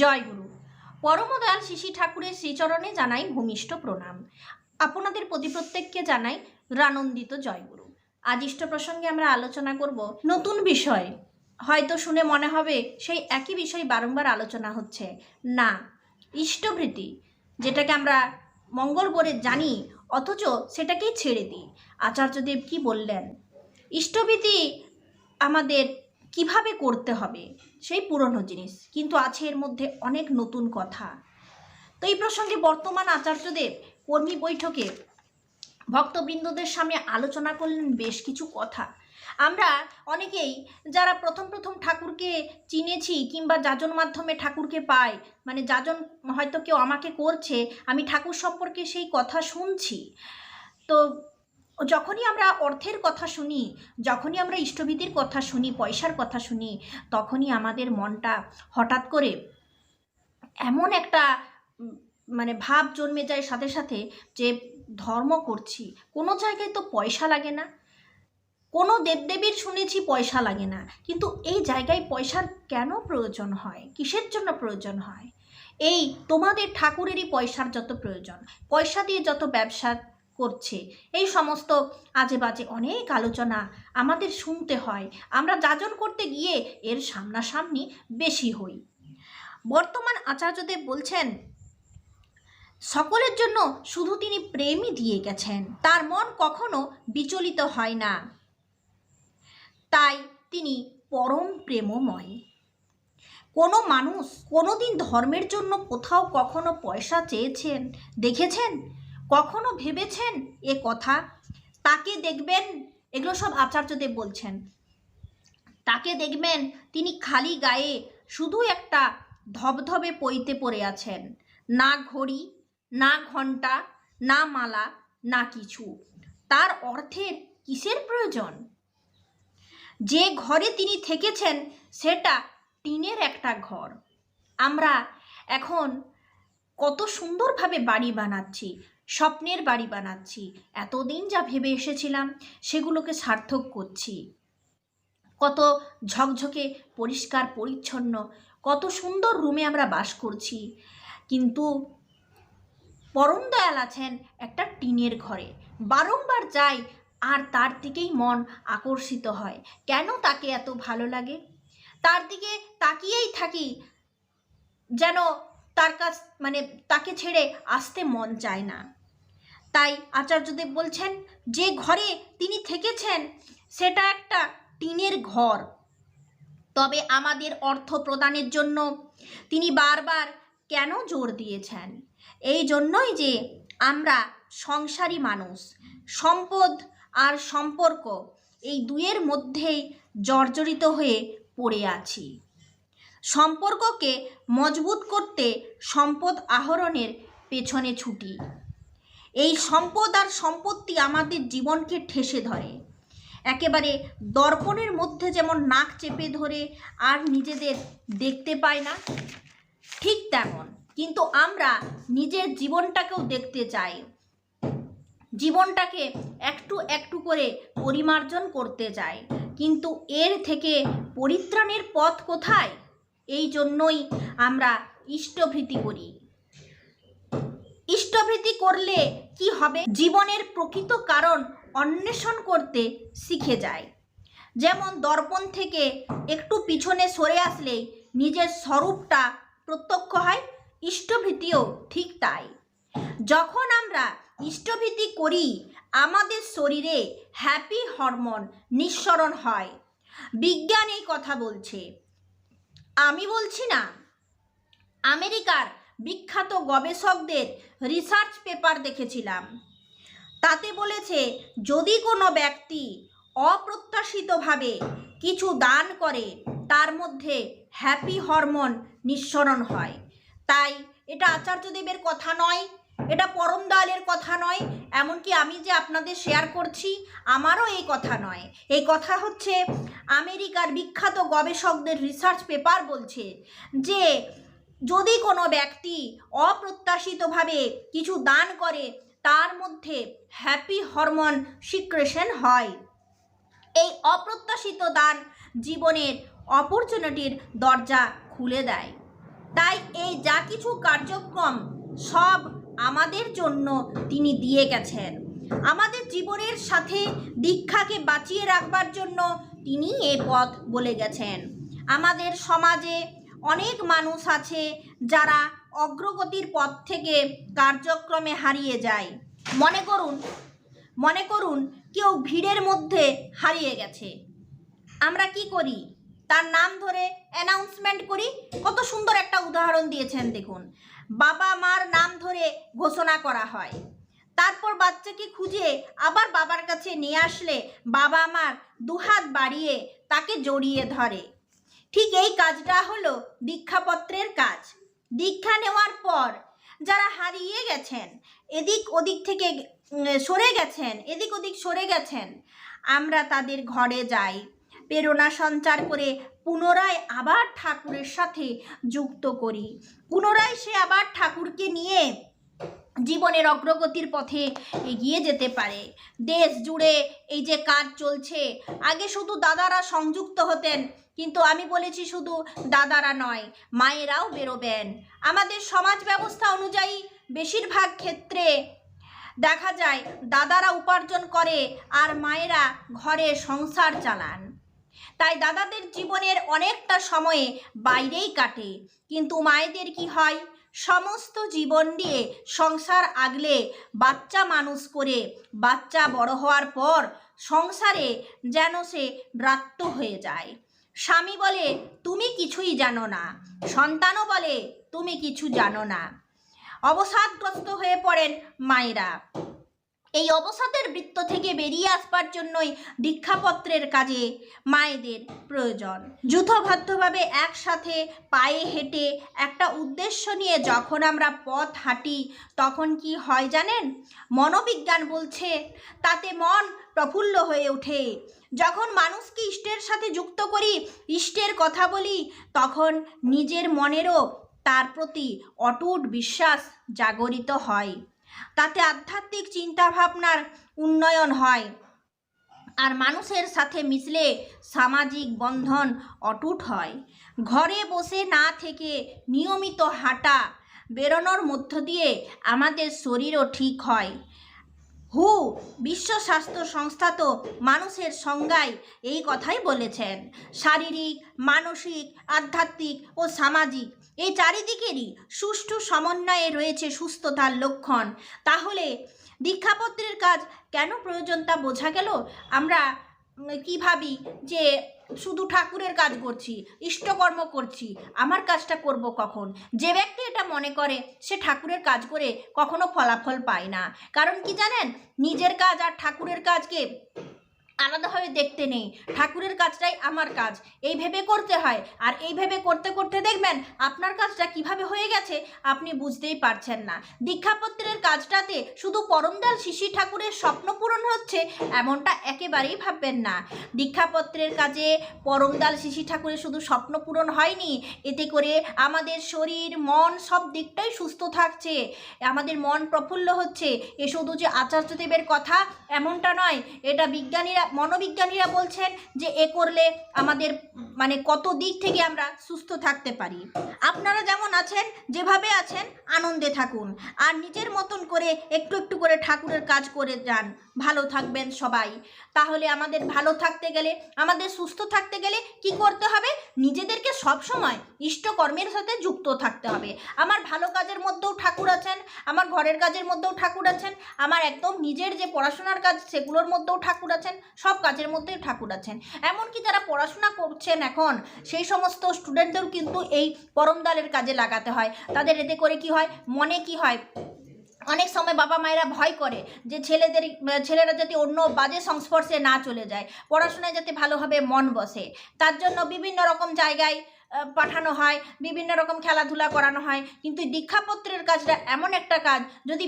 জয় গুরু। পরমদয়াল শিশি ঠাকুরের শ্রীচরণে জানাই ভূমিষ্ঠ প্রণাম। আপনাদের প্রতি প্রত্যেককে জানাই রানন্দিত জয়গুরু আজ ইষ্ট প্রসঙ্গে আমরা আলোচনা করব নতুন বিষয়। হয়তো শুনে মনে হবে, সেই একই বিষয় বারংবার আলোচনা হচ্ছে। না, ইষ্টভৃতি, যেটাকে আমরা মঙ্গল বলে জানি, অথচ সেটাকেই ছেড়ে দিই। আচার্যদেব কি বললেন? ইষ্টভীতি আমাদের কীভাবে করতে হবে, সেই পুরনো জিনিস। কিন্তু আছে এর মধ্যে অনেক নতুন কথা। তো এই প্রসঙ্গে বর্তমান আচার্যদেব কর্মী বৈঠকে ভক্তবৃন্দদের সামনে আলোচনা করলেন বেশ কিছু কথা। আমরা অনেকেই যারা প্রথম প্রথম ঠাকুরকে চিনেছি কিংবা যাজন মাধ্যমে ঠাকুরকে পাই মানে যাজন হয়তো কেউ আমাকে করছে, আমি ঠাকুর সম্পর্কে সেই কথা শুনছি। তো যখনই আমরা অর্থের কথা শুনি, যখনই আমরা ইষ্টভীতির কথা শুনি, পয়সার কথা শুনি, তখনই আমাদের মনটা হঠাৎ করে এমন একটা মানে ভাব জন্মে যায় সাথে সাথে যে ধর্ম করছি। কোনো জায়গায় তো পয়সা লাগে না। কোনো দেবদেবীর শুনেছি পয়সা লাগে না। কিন্তু এই জায়গায় পয়সার কেন প্রয়োজন হয়? কিসের জন্য প্রয়োজন হয়? এই তোমাদের ঠাকুরেরই পয়সার যত প্রয়োজন। পয়সা দিয়ে যত ব্যবসা করছে। এই সমস্ত আজে বাজে অনেক আলোচনা আমাদের শুনতে হয়। আমরা যাজন করতে গিয়ে এর সামনাসামনি বেশি হই। বর্তমান আচার্যদেব বলছেন, সকলের জন্য শুধু তিনি প্রেমই দিয়ে গেছেন। তার মন কখনো বিচলিত হয় না। তাই তিনি পরম প্রেমময়। কোনো মানুষ কোনোদিন ধর্মের জন্য কোথাও কখনো পয়সা চেয়েছেন, দেখেছেন? কখনো ভেবেছেন এ কথা? তাকে দেখবেন, এগুলো সব আচার্যদেব বলছেন। তাকে দেখবেন, তিনি খালি গায়ে শুধু একটা ধবধবে পইতে পড়ে আছেন। না ঘড়ি, না ঘণ্টা না মালা, না কিছু। তার অর্থের কিসের প্রয়োজন? যে ঘরে তিনি থেকেছেন, সেটা টিনের একটা ঘর। আমরা এখন কত সুন্দরভাবে বাড়ি বানাচ্ছি। স্বপ্নের বাড়ি বানাচ্ছি। এতদিন যা ভেবে এসেছিলাম, সেগুলোকে সার্থক করছি। কত ঝকঝকে, পরিষ্কার, পরিচ্ছন্ন, কত সুন্দর রুমে আমরা বাস করছি। কিন্তু পরম দয়াল আছেন একটা টিনের ঘরে। বারংবার যাই আর তার দিকেই মন আকর্ষিত হয়। কেন তাকে এত ভালো লাগে? তার দিকে তাকিয়েই থাকি যেন তার কাছ মানে তাকে ছেড়ে আসতে মন চায় না। তাই আচার্যদেব বলছেন, যে ঘরে তিনি থেকেছেন, সেটা একটা টিনের ঘর। তবে আমাদের অর্থ প্রদানের জন্য তিনি বারবার কেন জোর দিয়েছেন? এই জন্যই যে আমরা সংসারী মানুষ, সম্পদ আর সম্পর্ক এই দুয়ের মধ্যেই জর্জরিত হয়ে পড়ে আছি। সম্পর্ককে মজবুত করতে সম্পদ আহরণের পেছনে ছুটি। এই সম্পদ আর সম্পত্তি আমাদের জীবনকে ঠেসে ধরে। একেবারে দর্পণের মধ্যে যেমন নাক চেপে ধরে আর নিজেদের দেখতে পায় না, ঠিক তেমন। কিন্তু আমরা নিজের জীবনটাকেও দেখতে চাই। জীবনটাকে একটু একটু করে পরিমার্জন করতে চাই। কিন্তু এর থেকে পরিত্রাণের পথ কোথায়? এই জন্যই আমরা ইষ্টভৃতি করি। ইষ্টভৃতি করলে কি হবে? জীবনের প্রকৃত কারণ অন্বেষণ করতে শিখে যায়। যেমন দর্পণ থেকে একটু পিছনে সরে আসলেই নিজের স্বরূপটা প্রত্যক্ষ হয় ইষ্টভৃতিও ঠিক তাই। যখন আমরা ইষ্টভীতি করি, আমাদের শরীরে হ্যাপি হরমোন নিঃসরণ হয়। বিজ্ঞান এই কথা বলছে। আমি বলছি না, আমেরিকার বিখ্যাত গবেষকদের রিসার্চ পেপার দেখেছিলাম। তাতে বলেছে, যদি কোনো ব্যক্তি অপ্রত্যাশিতভাবে কিছু দান করে, তার মধ্যে হ্যাপি হরমোন নিঃসরণ হয়। তাই এটা আচার্যদেবের কথা নয়, এটা পরম দয়ালের কথা নয়, এমনকি আমি যে আপনাদের শেয়ার করছি, আমারও এই কথা নয়। এই কথা হচ্ছে, আমেরিকার বিখ্যাত গবেষকদের রিসার্চ পেপার বলছে যে যদি কোনো ব্যক্তি অপ্রত্যাশিতভাবে কিছু দান করে, তার মধ্যে হ্যাপি হরমোন সিক্রেশন হয়। এই অপ্রত্যাশিত দান জীবনের অপরচুনিটির দরজা খুলে দেয়। তাই এই যা কিছু কার্যক্রম সব আমাদের জন্য তিনি দিয়ে গেছেন। আমাদের জীবনের সাথে দীক্ষাকে বাঁচিয়ে রাখবার জন্য তিনি এ পথ বলে গেছেন। আমাদের সমাজে অনেক মানুষ আছে যারা অগ্রগতির পথ থেকে কার্যক্রমে হারিয়ে যায়। মনে করুন মনে করুন কেউ ভিড়ের মধ্যে হারিয়ে গেছে। আমরা কি করি? তার নাম ধরে অ্যানাউন্সমেন্ট করি। কত সুন্দর একটা উদাহরণ দিয়েছেন, দেখুন। বাবা মার নাম ধরে ঘোষণা করা হয়। তারপর বাচ্চাকে খুঁজে আবার বাবার কাছে নিয়ে আসলে বাবা মার দুহাত বাড়িয়ে তাকে জড়িয়ে ধরে। ঠিক এই কাজটা হলো দীক্ষাপত্রের কাজ। দীক্ষা নেওয়ার পর যারা হারিয়ে গেছেন, এদিক ওদিক থেকে সরে গেছেন, এদিক ওদিক সরে গেছেন, আমরা তাদের ঘরে যাই। প্রেরণা সঞ্চার করে পুনরায় আবার ঠাকুরের সাথে যুক্ত করি। পুনরায় সে আবার ঠাকুরকে নিয়ে জীবনের অগ্রগতির পথে এগিয়ে যেতে পারে। দেশ জুড়ে এই যে কাজ চলছে, আগে শুধু দাদারা সংযুক্ত হতেন, কিন্তু আমি বলেছি শুধু দাদারা নয়, মায়েরাও বেরোবেন। আমাদের সমাজ ব্যবস্থা অনুযায়ী বেশিরভাগ ক্ষেত্রে দেখা যায়, দাদারা উপার্জন করে আর মায়েরা ঘরে সংসার চালান। তাই দাদাদের জীবনের অনেকটা সময়ে বাইরেই কাটে, কিন্তু মায়েদের কি হয়? সমস্ত জীবন দিয়ে সংসার আগলে বাচ্চা মানুষ করে বাচ্চা বড় হওয়ার পর সংসারে যেন সে ব্রাত্য হয়ে যায়। স্বামী বলে, তুমি কিছুই জানো না। সন্তানও বলে, তুমি কিছু জানো না। অবসাদগ্রস্ত হয়ে পড়েন মায়েরা। এই অবসাদের বৃত্ত থেকে বেরিয়ে আসবার জন্যই দীক্ষাপত্রের কাজে মায়েদের প্রয়োজন। যুথবদ্ধভাবে একসাথে পায়ে হেঁটে একটা উদ্দেশ্য নিয়ে যখন আমরা পথ হাঁটি, তখন কি হয় জানেন? মনোবিজ্ঞান বলছে, তাতে মন প্রফুল্ল হয়ে ওঠে। যখন মানুষকে ইষ্টের সাথে যুক্ত করি, ইষ্টের কথা বলি, তখন নিজের মনেরও তার প্রতি অটুট বিশ্বাস জাগরিত হয়। তাতে আধ্যাত্মিক চিন্তাভাবনার উন্নয়ন হয়। আর মানুষের সাথে মিশলে সামাজিক বন্ধন অটুট হয়। ঘরে বসে না থেকে নিয়মিত হাঁটা বেরোনোর মধ্য দিয়ে আমাদের শরীরও ঠিক হয়। হু, বিশ্ব স্বাস্থ্য সংস্থা তো মানুষের সংজ্ঞায় এই কথাই বলেছেন। শারীরিক, মানসিক, আধ্যাত্মিক ও সামাজিক এই চারিদিকেরই সুষ্ঠু সমন্বয়ে রয়েছে সুস্থতার লক্ষণ। তাহলে দীক্ষাপত্রের কাজ কেন প্রয়োজন তা বোঝা গেল? আমরা কি ভাবি যে শুধু ঠাকুরের কাজ করছি, ইষ্টকর্ম করছি, আমার কাজটা করব কখন? যে ব্যক্তি এটা মনে করে, সে ঠাকুরের কাজ করে কখনো ফলাফল পায় না। কারণ কি জানেন? নিজের কাজ আর ঠাকুরের কাজকে আলাদাভাবে দেখতে নেই। ঠাকুরের কাজটাই আমার কাজ। এই ভেবে করতে হয়। আর এই ভেবে করতে করতে দেখবেন, আপনার কাজটা কীভাবে হয়ে গেছে আপনি বুঝতেই পারছেন না। দীক্ষাপত্রের কাজটাতে শুধু পরমদাল শিশি ঠাকুরের স্বপ্ন পূরণ হচ্ছে এমনটা একেবারেই ভাববেন না। দীক্ষাপত্রের কাজে পরমদাল শিশি ঠাকুরের শুধু স্বপ্ন পূরণ হয়নি। এতে করে আমাদের শরীর, মন সব দিকটাই সুস্থ থাকছে। আমাদের মন প্রফুল্ল হচ্ছে। এ শুধু যে আচার্যদেবের কথা এমনটা নয়, এটা বিজ্ঞানীরা মনোবিজ্ঞানীরা বলছেন যে এ করলে আমাদের মানে কত দিক থেকে আমরা সুস্থ থাকতে পারি। আপনারা যেমন আছেন, যেভাবে আছেন, আনন্দে থাকুন। আর নিজের মতন করে একটু একটু করে ঠাকুরের কাজ করে যান। ভালো থাকবেন সবাই। তাহলে আমাদের ভালো থাকতে গেলে, আমাদের সুস্থ থাকতে গেলে কি করতে হবে? নিজেদেরকে সব সময় ইষ্টকর্মের সাথে যুক্ত থাকতে হবে। আমার ভালো কাজের মধ্যেও ঠাকুর আছেন, আমার ঘরের কাজের মধ্যেও ঠাকুর আছেন, আমার একদম নিজের যে পড়াশোনার কাজ সেগুলোর মধ্যেও ঠাকুর আছেন, সব কাজের মধ্যেই ঠাকুর আছেন। এমনকি যারা পড়াশোনা করছেন এখন, সেই সমস্ত স্টুডেন্টদেরও কিন্তু এই পরমদালের কাজে লাগাতে হয়। তাদের এতে করে কি হয়? মনে কি হয়? অনেক সময় বাবা মায়েরা ভয় করে যে ছেলেদের, ছেলেরা যাতে অন্য বাজে সংস্পর্শে না চলে যায়, পড়াশোনায় যাতে ভালোভাবে মন বসে। তার জন্য বিভিন্ন রকম জায়গায় পাঠানো হয়, বিভিন্ন রকম খেলাধুলা করানো হয়। কিন্তু দীক্ষাপত্রের কাজটা এমন একটা কাজ, যদি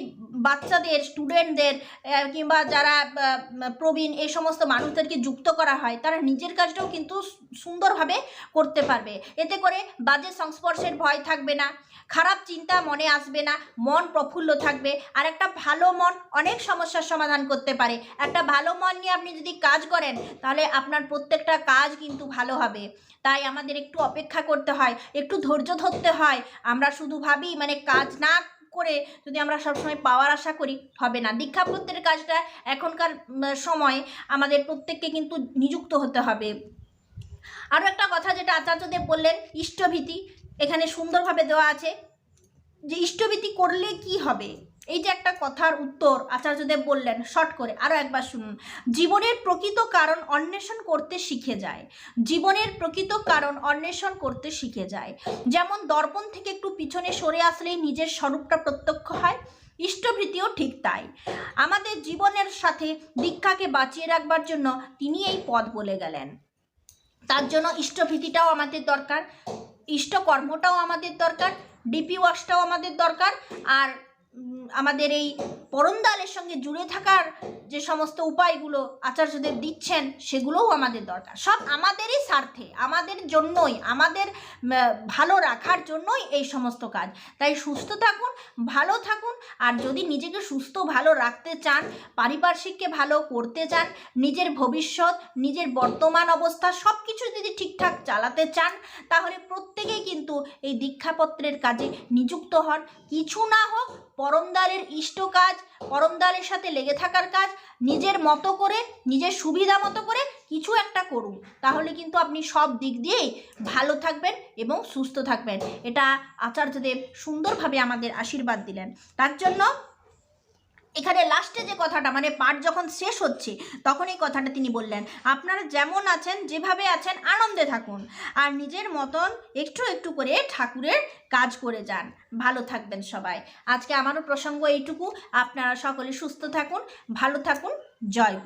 বাচ্চাদের স্টুডেন্টদের কিংবা যারা প্রবীণ, এই সমস্ত মানুষদেরকে যুক্ত করা হয়, তারা নিজের কাজটাও কিন্তু সুন্দরভাবে করতে পারবে। এতে করে বাজে সংস্পর্শের ভয় থাকবে না, খারাপ চিন্তা মনে আসবে না, মন প্রফুল্ল থাকবে। আর একটা ভালো মন অনেক সমস্যার সমাধান করতে পারে। একটা ভালো মন নিয়ে আপনি যদি কাজ করেন, তাহলে আপনার প্রত্যেকটা কাজ কিন্তু ভালো হবে। তাই আমাদের একটু অপেক্ষা করতে হয়, একটু ধৈর্য ধরতে হয়। আমরা শুধু ভাবি মানে কাজ না করে যদি আমরা সবসময় পাওয়ার আশা করি, হবে না। দীক্ষাপত্রের কাজটা এখনকার সময় আমাদের প্রত্যেককে কিন্তু নিযুক্ত হতে হবে। আরও একটা কথা যেটা আচার্যদেব বললেন, ইষ্টভীতি। এখানে সুন্দরভাবে দেওয়া আছে যে, ইষ্টভীতি করলে কি হবে? এই যে একটা কথার উত্তর আচার্যদেব বললেন, শর্ট করে আরও একবার শুনুন। জীবনের প্রকৃত কারণ অন্বেষণ করতে শিখে যায়। জীবনের প্রকৃত কারণ অন্বেষণ করতে শিখে যায়। যেমন দর্পণ থেকে একটু পিছনে সরে আসলেই নিজের স্বরূপটা প্রত্যক্ষ হয়, ইষ্টভৃতিও ঠিক তাই। আমাদের জীবনের সাথে দীক্ষাকে বাঁচিয়ে রাখবার জন্য তিনি এই পদ বলে গেলেন। তার জন্য ইষ্টভীতিটাও আমাদের দরকার, ইষ্টকর্মটাও আমাদের দরকার, ডিপি ওয়াশটাও আমাদের দরকার, আর আমাদের এই পরমদালের সঙ্গে জুড়ে থাকার যে সমস্ত উপায়গুলো আচার্যদেব দিচ্ছেন, সেগুলোও আমাদের দরকার। সব আমাদেরই স্বার্থে, আমাদের জন্যই, আমাদের ভালো রাখার জন্যই এই সমস্ত কাজ। তাই সুস্থ থাকুন, ভালো থাকুন, আর যদি নিজেকে সুস্থ, ভালো রাখতে চান, পারিপার্শ্বিককে ভালো করতে চান, নিজের ভবিষ্যৎ, নিজের বর্তমান অবস্থা সব কিছু যদি ঠিকঠাক চালাতে চান, তাহলে প্রত্যেকেই কিন্তু এই দীক্ষাপত্রের কাজে নিযুক্ত হন। কিছু না হোক পরমদারের ইষ্ট কাজ পরমদ্বারের সাথে লেগে থাকার কাজ, নিজের মতো করে, নিজের সুবিধা মতো করে কিছু একটা করুন। তাহলে কিন্তু আপনি সব দিক দিয়েই ভালো থাকবেন এবং সুস্থ থাকবেন। এটা আচার্যদেব সুন্দরভাবে আমাদের আশীর্বাদ দিলেন। তার জন্য এখানে লাস্টে যে কথাটা মানে পাঠ যখন শেষ হচ্ছে, তখন এই কথাটা তিনি বললেন, আপনারা যেমন আছেন, যেভাবে আছেন, আনন্দে থাকুন। আর নিজের মতন একটু একটু করে ঠাকুরের কাজ করে যান। ভালো থাকবেন সবাই। আজকে আমারও প্রসঙ্গ এইটুকু। আপনারা সকলে সুস্থ থাকুন, ভালো থাকুন। জয়